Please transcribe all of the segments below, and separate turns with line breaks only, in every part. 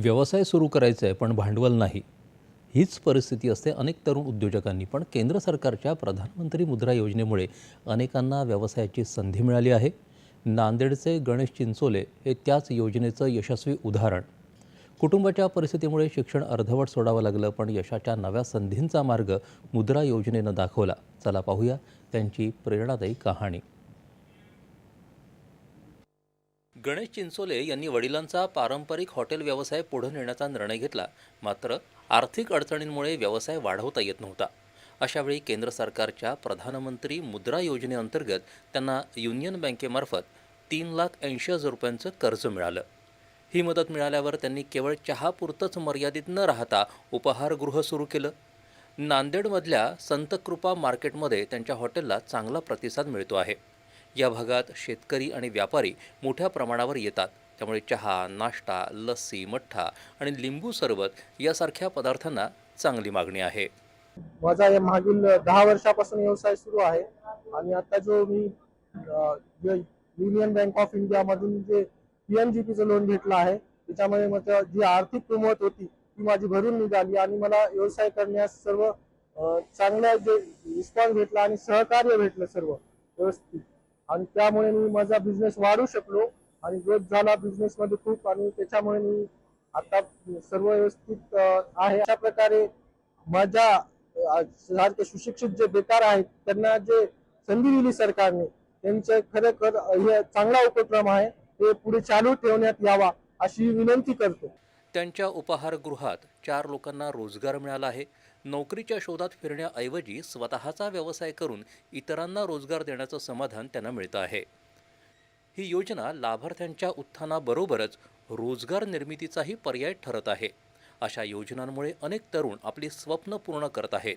व्यवसाय सुरू करायचा आहे पण भांडवल नाही. हीच परिस्थिती असते अनेक तरुण उद्योजकांनी. पण केंद्र सरकारच्या प्रधानमंत्री मुद्रा योजनेमुळे अनेकांना व्यवसायाची संधी मिळाली आहे. नांदेडचे गणेश चिंचोले हे त्याच योजनेचं यशस्वी उदाहरण. कुटुंबाच्या परिस्थितीमुळे शिक्षण अर्धवट सोडावं लागलं पण यशाच्या नव्या संधींचा मार्ग मुद्रा योजनेनं दाखवला. चला पाहूया त्यांची प्रेरणादायी कहाणी. गणेश चिंचोले यांनी वडिलांचा पारंपरिक हॉटेल व्यवसाय पुढे नेण्याचा निर्णय घेतला. मात्र आर्थिक अडचणींमुळे व्यवसाय वाढवता येत नव्हता. अशावेळी केंद्र सरकारच्या प्रधानमंत्री मुद्रा योजनेअंतर्गत त्यांना युनियन बँकेमार्फत तीन लाख ऐंशी हजार रुपयांचं कर्ज मिळालं. ही मदत मिळाल्यावर त्यांनी केवळ चहापुरतंच मर्यादित न राहता उपाहारगृह सुरू केलं. नांदेडमधल्या संतकृपा मार्केटमध्ये त्यांच्या हॉटेलला चांगला प्रतिसाद मिळतो आहे. या भागात शेतकरी आणि व्यापारी मोठ्या प्रमाणावर येतात. त्यामुळे चहा नाश्ता लस्सी मठ्ठा आणि लिंबू सरबत यासारख्या पदार्थांना चांगली मागणी आहे.
माझा या मागील दहा वर्षापासून व्यवसाय सुरू आहे आणि आता जो मी जे युनियन बँक ऑफ इंडिया मधून जे पीएमजीपी चं लोन घेतलं आहे त्याच्यामुळे माझं जी आर्थिक किंमत होती ती माझी भरून निघाली आणि मला व्यवसाय करण्यास सर्व चांगला जे रिस्पॉन्स भेटला आणि सहकार्य भेटलं सर्व व्यवस्थित. आणि त्यामुळे मी माझा बिझनेस वाढू शकलो. आणि ग्रोथ झाला बिझनेस मध्ये खूप आणि त्याच्यामुळे मी आता सर्व व्यवस्थित आहे. अशा प्रकारे माझ्या सारखे सुशिक्षित जे बेकार आहेत त्यांना जे संधी दिली सरकारने त्यांचे खरं हे चांगला उपक्रम आहे. ते पुढे चालू ठेवण्यात यावा अशी विनंती करतो.
त्यांच्या उपाहारगृहात चार लोकांना रोजगार मिळाला आहे. नोकरीच्या शोधात फिरण्याऐवजी स्वतःचा व्यवसाय करून इतरांना रोजगार देण्याचं समाधान त्यांना मिळतं आहे. ही योजना लाभार्थ्यांच्या उत्थानाबरोबरच रोजगार निर्मितीचाही पर्याय ठरत आहे. अशा योजनांमुळे अनेक तरुण आपली स्वप्न पूर्ण करत आहेत.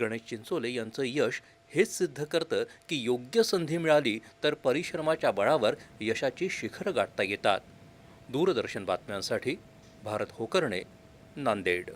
गणेश चिंचोले यांचं यश हेच सिद्ध करतं की योग्य संधी मिळाली तर परिश्रमाच्या बळावर यशाची शिखर गाठता येतात. दूरदर्शन बातम्यांसाठी भारत होकर्णे नांदेड.